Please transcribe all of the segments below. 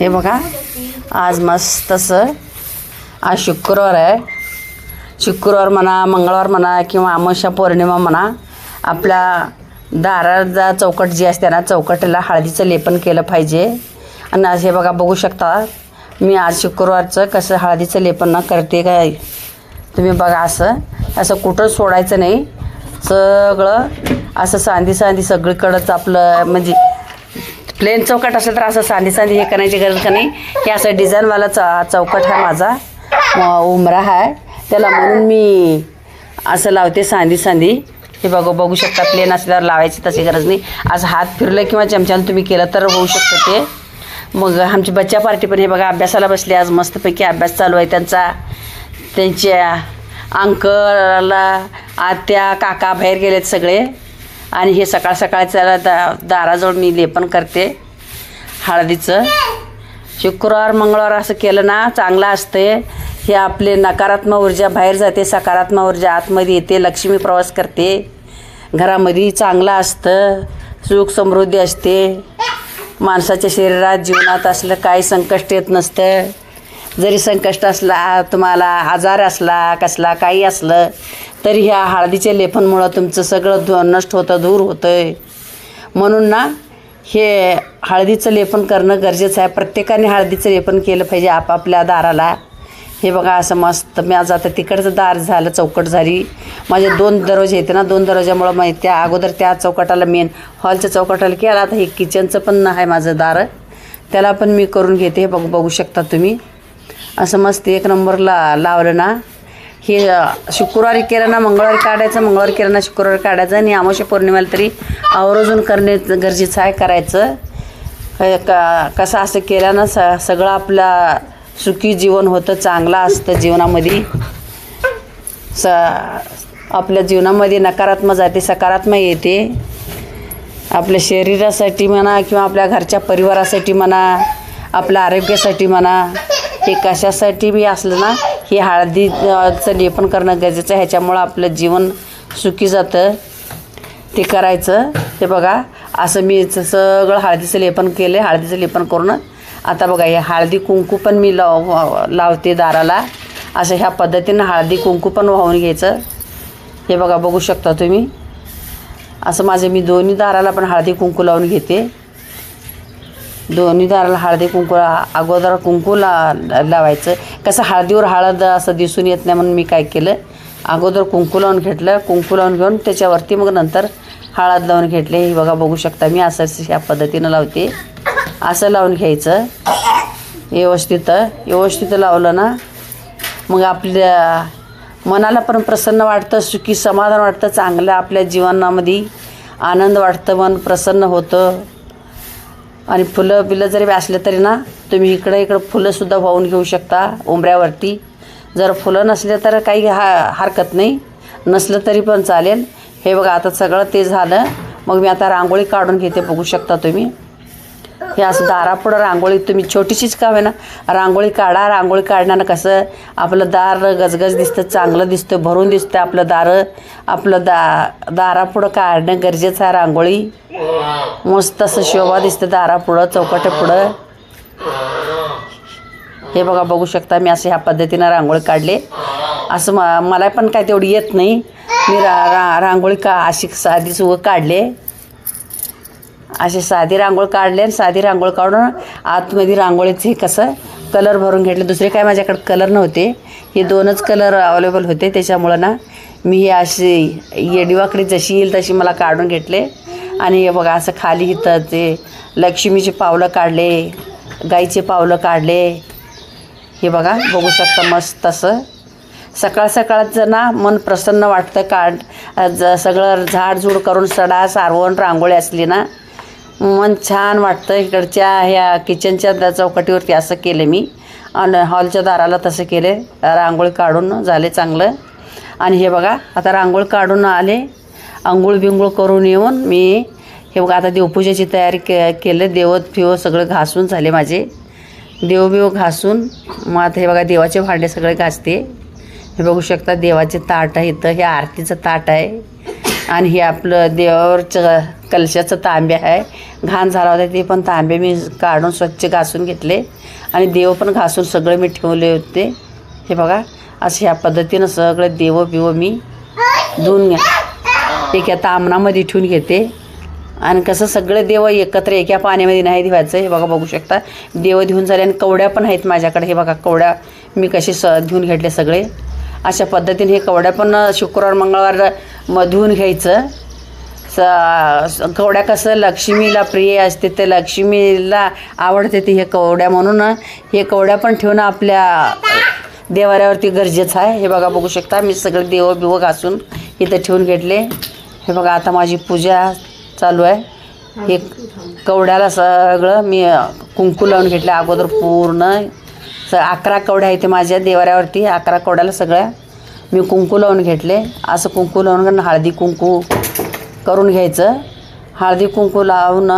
हे बघा आज मस्त असं आज शुक्रवार आहे. शुक्रवार म्हणा मंगळवार म्हणा किंवा अमावस्या पौर्णिमा म्हणा आपल्या दाराचा चौकट जी असते ना चौकटीला हळदीचं लेपन केलं पाहिजे. आणि आज हे बघा बघू शकता मी आज शुक्रवारचं कसं हळदीचं लेपन करते काय? तुम्ही बघा असं असं कुठं सोडायचं नाही. सगळं असं सांदी सांदी सगळीकडंच आपलं म्हणजे प्लेन चौकट असेल तर असं सांधी सांधी हे करण्याची गरज का नाही? हे असं डिझाईनवाला चा चौकट हा माझा. उमरा आहे त्याला म्हणून मी असं लावते सांधी सांधी. हे बघू बघू शकता प्लेन असल्यावर लावायची तशी गरज नाही. असं हात फिरलं किंवा चमच्यानं तुम्ही केलं तर होऊ शकतं ते. मग आमची बच्चा पार्टी पण हे बघा अभ्यासाला बसली आज मस्तपैकी अभ्यास चालू आहे त्यांचा. त्यांच्या अंकला आत्या काका बाहेर गेलेत सगळे. आणि हे सकाळ सकाळच्या दा दाराजवळ मी लेपन करते हळदीचं. शुक्रवार मंगळवार असं केलं ना चांगलं असते हे आपले नकारात्मक ऊर्जा बाहेर जाते सकारात्मक ऊर्जा आतमध्ये येते लक्ष्मी प्रवास करते. घरामध्ये चांगलं असतं सुख समृद्धी असते. माणसाच्या शरीरात जीवनात असलं काही संकष्ट येत नसतं. जरी संकष्ट असला तुम्हाला आजार असला कसला काही असलं तरी ह्या हळदीच्या लेपनमुळं तुमचं सगळं धु नष्ट होतं दूर होतं आहे म्हणून ना हे हळदीचं लेपन करणं गरजेचं आहे. प्रत्येकाने हळदीचं लेपन केलं पाहिजे आपापल्या दाराला. हे बघा असं मस्त मी आज आता तिकडचं दार झालं चौकट झाली. माझे दोन दरवाजे येते ना दोन दरवाजामुळं माहिती त्या अगोदर त्या चौकटाला मेन हॉलच्या चौकटाला केला. आता हे किचनचं पण आहे माझं दार. त्याला पण मी करून घेते हे बघू बघू शकता तुम्ही. असं मस्त एक नंबरला लावलं ना. हे शुक्रवारी केलं ना मंगळवारी काढायचं मंगळवारी केलं ना शुक्रवारी काढायचं आणि अमावस्या पौर्णिमेला तरी आवर्जून करणे गरजेचं आहे करायचं. का कसं असं केल्यानं स सगळं आपला सुखी जीवन होतं चांगलं असतं जीवनामध्ये. स आपल्या जीवनामध्ये नकारात्मक जाते सकारात्मक येते. आपल्या शरीरासाठी म्हणा किंवा आपल्या घरच्या परिवारासाठी म्हणा आपल्या आरोग्यासाठी म्हणा. हे कशासाठी बी असलं ना हे हळदीचं लेपन करणं गरजेचं आहे. ह्याच्यामुळं आपलं जीवन सुखी जातं. ते करायचं. हे बघा असं मी सगळं हळदीचं लेपन केलं हळदीचं लेपन करून आता बघा हे हळदी कुंकू पण मी लाव लावते दाराला. असं ह्या पद्धतीनं हळदी कुंकू पण वाहून घ्यायचं. हे बघा बघू शकता तुम्ही. असं माझे मी दोन्ही दाराला पण हळदी कुंकू लावून घेते. दोन्ही दाराला हळदी कुंकू अगोदर कुंकू ला लावायचं. कसं हळदीवर हळद असं दिसून येत नाही म्हणून मी काय केलं? अगोदर कुंकू लावून घेतलं. कुंकू लावून घेऊन त्याच्यावरती मग नंतर हळद लावून घेतले. हे बघा बघू शकता मी असं ह्या पद्धतीनं लावते. असं लावून घ्यायचं. व्यवस्थित व्यवस्थित लावलं ना मग आपल्या मनाला पण प्रसन्न वाटतं सुखी समाधान वाटतं चांगलं आपल्या जीवनामध्ये आनंद वाटतं मन प्रसन्न होतं. आणि फुलं बिलं जरी असले तरी ना तुम्ही इकडं इकडं फुलंसुद्धा वाहून घेऊ शकता उंबऱ्यावरती. जर फुलं नसले तर काही हा हरकत नाही. नसलं तरी पण चालेल. हे बघा आता सगळं ते झालं. मग मी आता रांगोळी काढून घेते बघू शकता तुम्ही. हे असं दारापुढं रांगोळी तुम्ही छोटीशीच का ना रांगोळी काढा रांगोळी काढण्यानं कसं आपलं दार गजगज दिसतं चांगलं दिसतं भरून दिसतं आपलं दार. आपलं दा दारापुढं काढणं गरजेचं आहे रांगोळी. मस्त असं शोभा दिसतं दारापुढं चौकट्यापुढं हे बघा बघू शकता मी असे ह्या पद्धतीनं रांगोळी काढले. असं म मला पण काय तेवढी येत नाही. मी रा रा रांगोळी का अशी साधीच काढले. अशी साधी रांगोळ काढले आणि साधी रांगोळ काढून आतमध्ये रांगोळीचे कसं कलर भरून घेतले. दुसरे काय माझ्याकडे कलर नव्हते. हे दोनच कलर अवेलेबल होते. त्याच्यामुळं ना मी ही अशी येडीवाकडी जशी येईल तशी मला काढून घेतले. आणि हे बघा असं खाली इथं ते लक्ष्मीचे पावलं काढले गाईचे पावलं काढले. हे बघा बघू शकता मस्त असं. सकाळ सकाळचं ना मन प्रसन्न वाटतं काढ ज सगळं झाडझूड करून सडा सारवण रांगोळी असली ना मन छान वाटतं इकडच्या ह्या किचनच्या चौकटीवरती असं केलं मी. आणि हॉलच्या दाराला तसं केले. रांगोळी काढून झाले चांगलं. आणि हे बघा आता रांगोळी काढून आले. आंघोळ बिंगोळ करून येऊन मी हे बघा आता देवपूजेची तयारी के केलं. देवत फिव सगळं घासून झाले माझे. देवबिव घासून मग आता हे बघा देवाचे भांडे सगळे घासते. हे बघू शकता देवाचे ताट आहे इथं. हे आरतीचं ताट आहे. आणि हे आपलं देवावरचं कलशाचं तांबे आहे. घाण झाला होता ते पण तांबे मी काढून स्वच्छ घासून घेतले. आणि देव पण घासून सगळे मी ठेवले होते. हे बघा असं ह्या पद्धतीनं सगळं देव बिव मी धुवून घ्या. एका तामणामध्ये ठेवून घेते. आणि कसं सगळे देव एकत्र एका पाण्यामध्ये नाही धुवायचं हे बघा बघू शकता. देव धुवून झाले आणि कवड्या पण आहेत माझ्याकडे. हे बघा कवड्या मी कसे स धुवून घेतले सगळे. अशा पद्धतीने हे कवड्या पण शुक्रवार मंगळवार मधून घ्यायचं. स कवड्या कसं लक्ष्मीला प्रिय असते ते लक्ष्मीला आवडते ती हे कवड्या म्हणून. हे कवड्या पण ठेवणं आपल्या देवाऱ्यावरती गरजेचं आहे. हे बघा बघू शकता मी सगळे देव बिव घासून इथं ठेवून घेतले. हे बघा आता माझी पूजा चालू आहे. हे कवड्याला सगळं मी कुंकू लावून घेतलं अगोदर पूर्ण. स अकरा कवड्या इथे माझ्या देवाऱ्यावरती. अकरा कवड्याला सगळ्या मी कुंकू लावून घेतले. असं कुंकू लावून हळदी कुंकू करून घ्यायचं. हळदी कुंकू लावून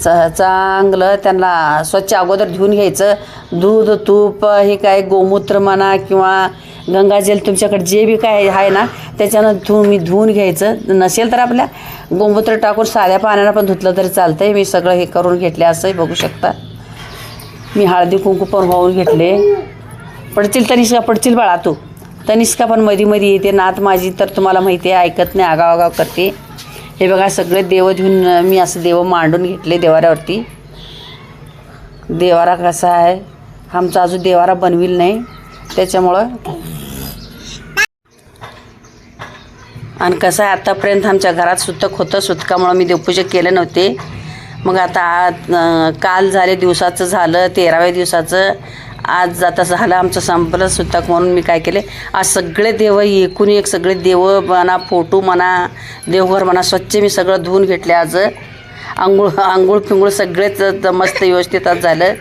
च चांगलं त्यांना स्वच्छ अगोदर धुवून घ्यायचं. दूध तूप हे काय गोमूत्र म्हणा किंवा गंगाजल तुमच्याकडे जे बी काय आहे ना त्याच्यानं धुवून मी धुवून घ्यायचं. नसेल तर आपल्या गोमूत्र टाकून साध्या पाण्यानं पण धुतलं तरी चालतंय. मी सगळं हे करून घेतले असंही बघू शकता. मी हळदी कुंकू पण वाहून घेतले. पडतील तनिष्का पडतील बाळा तू. तनिष्का पण मध्ये मध्ये येते. नात माझी तर तुम्हाला माहिती आहे ऐकत नाही आगाव आगाव करते. हे बघा सगळे देव घेऊन मी असं देव मांडून घेतले देवाऱ्यावरती. देवारा कसा आहे? आमचा अजून देवारा बनविल नाही. त्याच्यामुळं. आणि कसं आहे आत्तापर्यंत आमच्या घरात सुतक होतं. सुतकामुळं मी देवपूजा केले नव्हते. मग आता आज काल झाले दिवसाचं झालं तेराव्या दिवसाचं. आज आता झालं आमचं संपलं सुतक म्हणून मी काय केले? आज सगळे देव एकूण एक सगळे देव म्हणा फोटो म्हणा देवघर म्हणा स्वच्छ मी सगळं धुवून घेतले आज. आंघोळ आंघोळ फिंगोळ सगळेच मस्त व्यवस्थित आज झालं.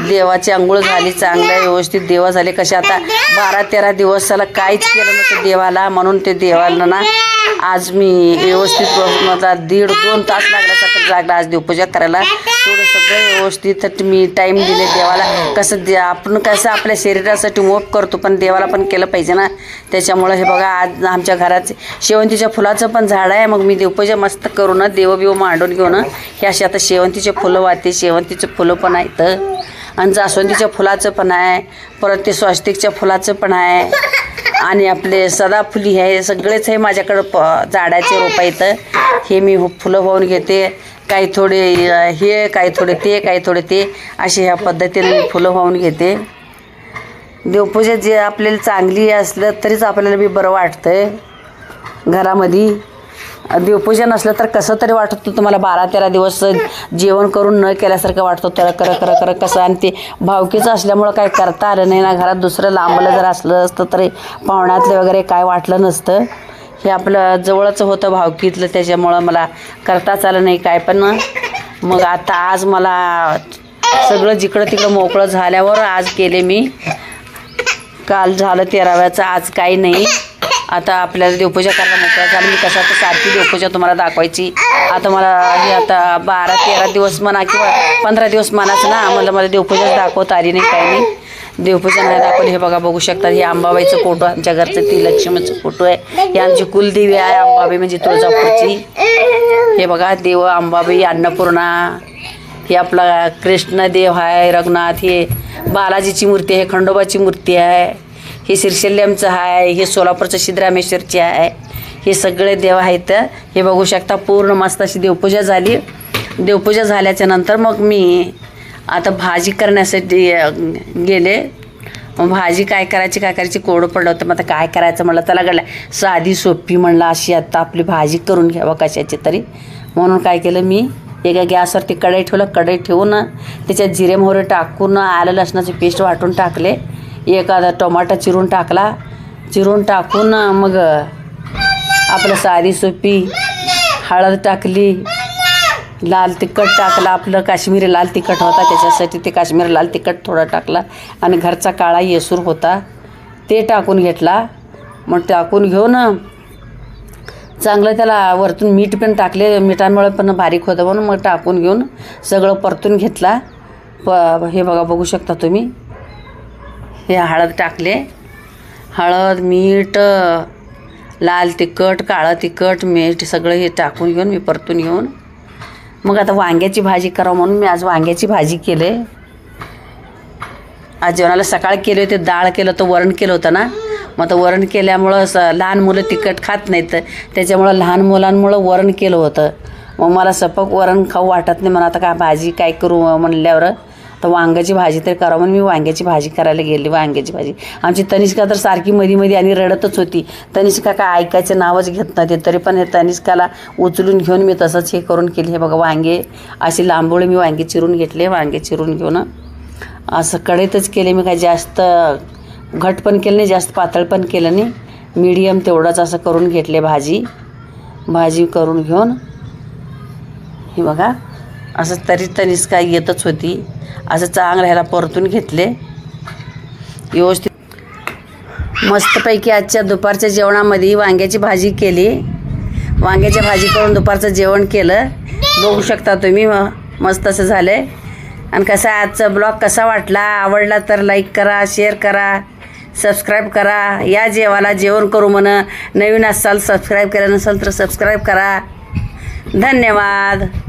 देवाची आंघोळ झाली चांगल्या व्यवस्थित देवा झाले कसे आता बारा तेरा दिवस त्याला काहीच केलं नव्हतं देवाला म्हणून ते देवाला ना आज मी व्यवस्थित माझा दीड दोन तास लागल्यासारखं लागला आज देवपूजा करायला. थोडं सगळं व्यवस्थित मी टाईम दिले देवाला. कसं दे आपण कसं आपल्या शरीरासाठी मोप करतो पण देवाला पण केलं पाहिजे ना. त्याच्यामुळं हे बघा आज आमच्या घरात शेवंतीच्या फुलाचं पण झाड आहे. मग मी देवपूजा मस्त करून देव बिव मांडून घेऊन हे असे आता शेवंतीचे फुलं वाहते शेवंतीचे फुलं पण आहेत. आणि जास्वंदीच्या फुलाचं पण आहे परत ते स्वस्तिकच्या फुलाचं पण आहे. आणि आपले सदाफुली आहे सगळेच आहे माझ्याकडं प झाडाचे रोपं येतं हे मी हो, फुलं वाहून घेते. काही थोडे हे काही थोडे ते काही थोडे ते असे ह्या पद्धतीने मी फुलं वाहून घेते. देवपूजा जे आपल्याला चांगली असलं तरीच आपल्याला बी बरं वाटतं घरामध्ये. देवपूजा असलं तर कसं तरी वाटत होतं तुम्हाला बारा तेरा दिवस जेवण करून न केल्यासारखं वाटत होतं. करं खरं करं कसं? आणि ते भावकीचं असल्यामुळं काय करता आलं नाही ना घरात. दुसरं लांबलं जर असलं असतं तरी पाहुण्यातले वगैरे काय वाटलं नसतं. हे आपलं जवळच होतं भावकीतलं त्याच्यामुळं मला करताच आलं नाही काय पण. मग आता आज मला सगळं जिकडं तिकडं मोकळं झाल्यावर आज केले मी. काल झालं तेराव्याचं आज काही नाही. आता आपल्याला देवपूजा करायला मोकळा झालं. मी कसं आता सारखी देवपूजा तुम्हाला दाखवायची. आता मला हे आता बारा तेरा दिवस म्हणा किंवा पंधरा दिवस म्हणाच ना मला मला देवपूजाच दाखवत आली नाही काही नाही. देवपूजा नाही दाखवली. हे बघा बघू शकतात हे अंबाबाईचं फोटो आमच्या घरचं ती लक्ष्मीचं फोटो आहे. ही आमची कुलदेवी आहे अंबाबाई म्हणजे तुळजापूरची. हे बघा देव अंबाबाई अन्नपूर्णा. हे आपला कृष्णदेव आहे रघुनाथ हे बालाजीची मूर्ती आहे खंडोबाची मूर्ती आहे. हे शिरशल्यमचं आहे हे सोलापूरचं सिद्धरामेश्वरची आहे हे सगळे देव आहेत. हे बघू शकता पूर्ण मस्त अशी देवपूजा झाली. देवपूजा झाल्याच्यानंतर मग मी आता भाजी करण्यासाठी गेले. मग भाजी काय करायची काय करायची कोडं पडलं होतं. मग आता काय करायचं म्हणलं त्याला घडलं साधी सोपी म्हणलं अशी आता आपली भाजी करून घ्यावं कशाची तरी. म्हणून काय केलं मी एका गॅसवरती कढई ठेवलं. कढई ठेवून त्याच्यात जिरे मोहरे टाकून आलं लसणाची पेस्ट वाटून टाकले. एखादा टोमाटा चिरून टाकला चिरून टाकून मग आपलं साधी सोपी हळद टाकली लाल तिखट टाकलं आपलं काश्मीरी लाल तिखट होता त्याच्यासाठी ते काश्मीरी लाल तिखट थोडं टाकला आणि घरचा काळा येसूर होता ते टाकून घेतला. मग टाकून घेऊन चांगलं त्याला वरतून मीठ पण टाकले मिठामुळे पण बारीक होतं म्हणून मग टाकून घेऊन सगळं परतून घेतला. प हे बघा बघू शकता तुम्ही. हे हळद टाकले. हळद मीठ लाल तिखट काळं तिखट मीठ सगळं हे टाकून घेऊन मी परतून घेऊन मग आता वांग्याची भाजी करावं म्हणून मी आज वांग्याची भाजी केले. आज जेवणाला सकाळ केले होते डाळ केलं होतं वरण केलं होतं ना. मग आता वरण केल्यामुळं स लहान मुलं तिखट खात नाहीत. त्याच्यामुळं लहान मुलांमुळं वरण केलं होतं. मग मला सपक वरण खाऊ वाटत नाही. म्हणून आता काय भाजी काय करू म्हणल्यावर तर वांग्याची भाजी तरी करावं म्हणून मी वांग्याची भाजी करायला गेली वांग्याची भाजी. आमची तनिष्का तर सारखी मधी मध्ये आणि रडतच होती. तनिष्का काय ऐकायचं नावच घेत नव्हते तरी पण हे तनिष्काला उचलून घेऊन मी तसंच हे करून केली. हे बघा वांगे अशी लांबोळी मी वांगे चिरून घेतले वांगे चिरून घेऊन. असं कढईतच केले मी काय जास्त घट पण केलं नाही जास्त पातळ पण केलं नाही. मीडियम तेवढंच असं करून घेतले भाजी. भाजी करून घेऊन. हे बघा असं तरी तरीच काय येतच होती. असं चांगलं ह्याला परतून घेतले. व्यवस्थित. मस्तपैकी आजच्या दुपारच्या जेवणामध्ये वांग्याची भाजी केली. वांग्याची भाजी करून दुपारचं जेवण केलं. बघू शकता तुम्ही म- मस्त असं झालं आहे आणि कसा आजचा ब्लॉग कसा वाटला? आवडला तर लाईक करा शेअर करा सबस्क्राईब करा. या जेवाला जेवण करू म्हण नवीन असाल सबस्क्राईब केलं नसेल तर सबस्क्राईब करा. धन्यवाद.